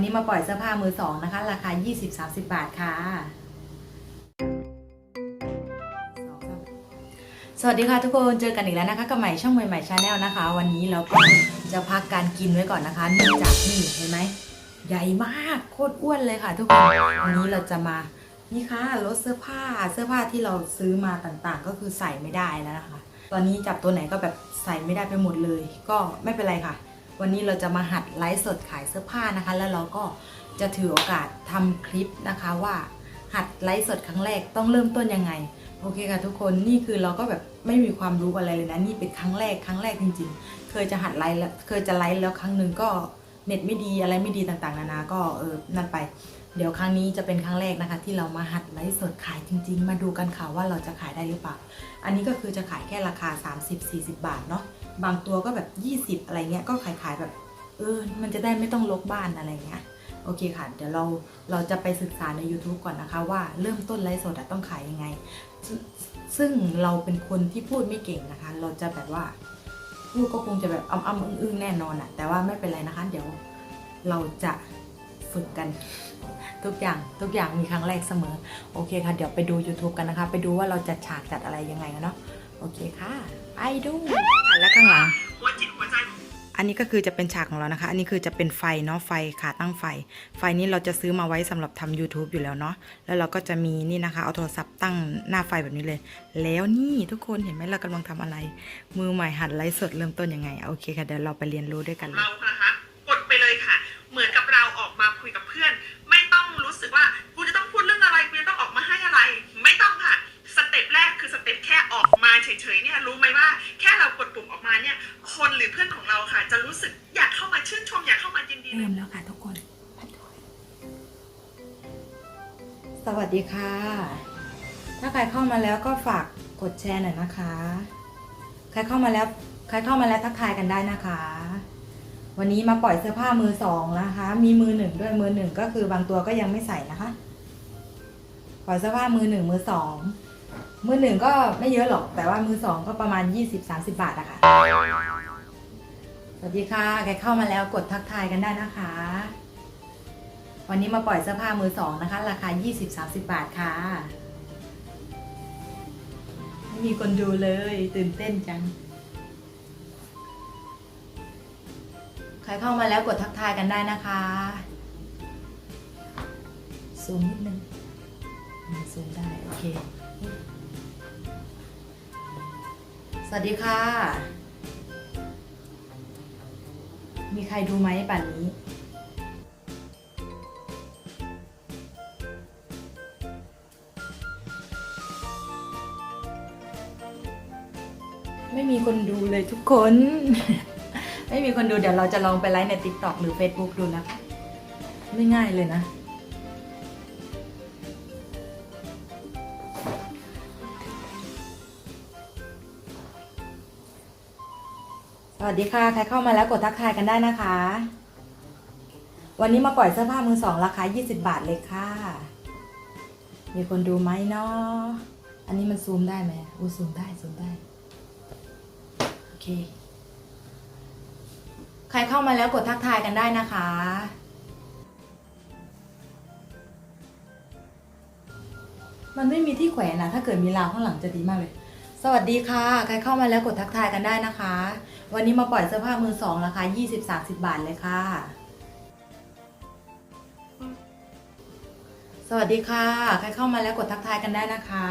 วันนี้มาปล่อยเสื้อผ้ามือสองนะคะ ราคา 20-30 บาทค่ะ สวัสดีค่ะทุกคนเจอกันอีกแล้วนะคะกับใหม่ช่องใหม่ๆชาแนลนะคะ วันนี้เราก็จะพักการกินไว้ก่อนนะคะเนื่องจากนี่เห็นไหมใหญ่มากโคตรอ้วนเลยค่ะ ทุกคนวันนี้เราจะมานี่ค่ะรถเสื้อผ้าเสื้อผ้าที่เราซื้อมาต่างๆ ก็คือใส่ไม่ได้แล้วนะคะ ตอนนี้จับตัวไหนก็แบบใส่ไม่ได้ไปหมดเลย ก็ไม่เป็นไรค่ะ วันนี้เราจะมาหัดไลฟ์สดขายเสื้อผ้านะคะ แล้วเราก็จะถือโอกาสทำคลิปนะคะว่า หัดไลฟ์สดครั้งแรกต้องเริ่มต้นยังไง โอเคค่ะทุกคนนี่คือเราก็แบบไม่มีความรู้อะไรเลยนะนี่เป็นครั้งแรกครั้งแรกจริง ๆ เคยจะหัดไลฟ์แล้วเคยจะไลฟ์แล้วครั้งหนึ่งก็เน็ตไม่ดีอะไรไม่ดีต่างๆ นานา ก็เออนั่นไป เดี๋ยวครั้งนี้จะเป็นครั้งแรกนะคะ ที่เรามาหัดไลฟ์สดขายจริง ๆ มาดูกันค่ะว่าเราจะขายได้หรือเปล่า อันนี้ก็คือจะขายแค่ราคา 30-40 บาทเนาะ บางตัวก็แบบ 20 อะไรเงี้ยก็ขายขายๆแบบเออมันจะได้ไม่ต้องลกบ้านอะไรเงี้ยโอเคค่ะ เดี๋ยวเราเราจะไปศึกษาใน YouTube ก่อนนะคะ ว่าเริ่มต้นไลฟ์สดต้องขายยังไง ซึ่งเราเป็นคนที่พูดไม่เก่งนะคะ เราจะแบบว่าพูดก็คงจะแบบอ้ำๆอึ้งๆแน่นอนอะแต่ว่าไม่เป็นไรนะคะ เดี๋ยวเราจะฝึกกัน ทุกอย่างทุกอย่างมีครั้งแรกเสมอ โอเคค่ะ เดี๋ยวไปดู YouTube กันนะคะ ไปดูว่าเราจัดฉากจัดอะไรยังไงเนาะ โอเคค่ะ ไปดูอะแล้วข้างหลัง หัวจิตหัวใจของอันนี้ก็คือจะเป็นฉากของเรานะคะ อันนี้คือจะเป็นไฟเนาะ ไฟขาตั้งไฟ ไฟนี้เราจะซื้อมาไว้สำหรับทำ YouTube อยู่แล้วเนาะ แล้วเราก็จะมีนี่นะคะ เอาโทรศัพท์ตั้งหน้าไฟแบบนี้เลย แล้วนี่ทุกคนเห็นไหมเรากำลังทำอะไร มือใหม่หัดไลฟ์สดเริ่มต้นยังไง โอเคค่ะ เดี๋ยวเราไปเรียนรู้ด้วยกันเลยเรานะคะกดไปเลยค่ะ เหมือนกับเราออกมาคุยกับเพื่อน เฉยๆเนี่ยรู้ไหมว่าแค่เรากดปุ่มออกมาเนี่ย คนหรือเพื่อนของเราค่ะ จะรู้สึกอยากเข้ามาชื่นชมอยากเข้ามายินดีเริ่มแล้วค่ะทุกคน สวัสดีค่ะ ถ้าใครเข้ามาแล้วก็ฝากกดแชร์หน่อยนะคะ ใครเข้ามาแล้ว ใครเข้ามาแล้วทักทายกันได้นะคะ วันนี้มาปล่อยเสื้อผ้ามือสองนะคะ มีมือหนึ่งด้วยมือหนึ่งก็คือบางตัวก็ยังไม่ใส่นะคะ ปล่อยเสื้อผ้ามือหนึ่งมือสอง มือหนึ่งก็ไม่เยอะหรอก แต่ว่ามือสองก็ประมาณ 20-30 บาทอะค่ะ สวัสดีค่ะ ใครเข้ามาแล้วกดทักทายกันได้นะคะ วันนี้มาปล่อยเสื้อผ้ามือสองนะคะ ราคา 20-30 บาทค่ะ ไม่มีคนดูเลยตื่นเต้นจัง ใครเข้ามาแล้วกดทักทายกันได้นะคะซูมนิดนึง ซูมได้ โอเค สวัสดีค่ะ มีใครดูไหมป่านนี้ไม่มีคนดูเลยทุกคน ไม่มีคนดูเดี๋ยวเราจะลองไปไลฟ์ใน TikTok หรือ Facebook ดูนะคะไม่ง่ายเลยนะ สวัสดีค่ะ ใครเข้ามาแล้วกดทักทายกันได้นะคะ วันนี้มาปล่อยเสื้อผ้ามือสองราคา 20 บาทเลยค่ะ มีคนดูไหมเนาะอันนี้มันซูมได้ไหมอู้ซูมได้ซูมได้ โอเค ใครเข้ามาแล้วกดทักทายกันได้นะคะมันไม่มีที่แขวนนะถ้าเกิดมีราวข้างหลังจะดีมากเลย สวัสดีค่ะ ใครเข้ามาแล้วกดทักทายกันได้นะคะ วันนี้มาปล่อยเสื้อผ้ามือสองราคา20-30 บาทเลยค่ะ สวัสดีค่ะ ใครเข้ามาแล้วกดทักทายกันได้นะคะ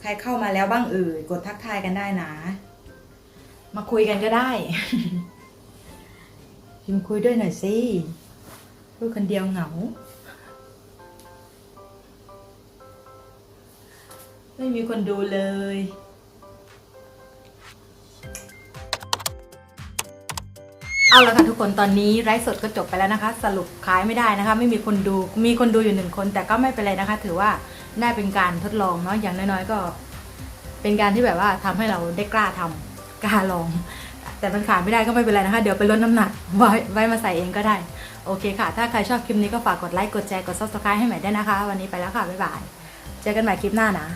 ใครเข้ามาแล้วบ้างเอ่ยกดทักทายกันได้นะ มาคุยกันก็ได้ พิมพ์คุยด้วยหน่อยสิพูดคนเดียวเหงา ไม่มีคนดูเลย เอาละค่ะทุกคนตอนนี้ไลฟ์สดก็จบไปแล้วนะคะ สรุปขายไม่ได้นะคะ ไม่มีคนดูมีคนดูอยู่หนึ่งคน แต่ก็ไม่เป็นไรนะคะ ถือว่าได้เป็นการทดลองเนาะอย่างน้อยๆก็ เป็นการที่แบบว่าทำให้เราได้กล้าทำกล้าลอง แต่มันขายไม่ได้ก็ไม่เป็นไรนะคะ เดี๋ยวไปลดน้ำหนักไว้ไว้มาใส่เองก็ได้ โอเคค่ะ ถ้าใครชอบคลิปนี้ก็ฝากกดไลค์กดแชร์กด subscribe ให้ใหม่ได้นะคะ วันนี้ไปแล้วค่ะบ๊ายบายเจอกันใหม่คลิปหน้านะ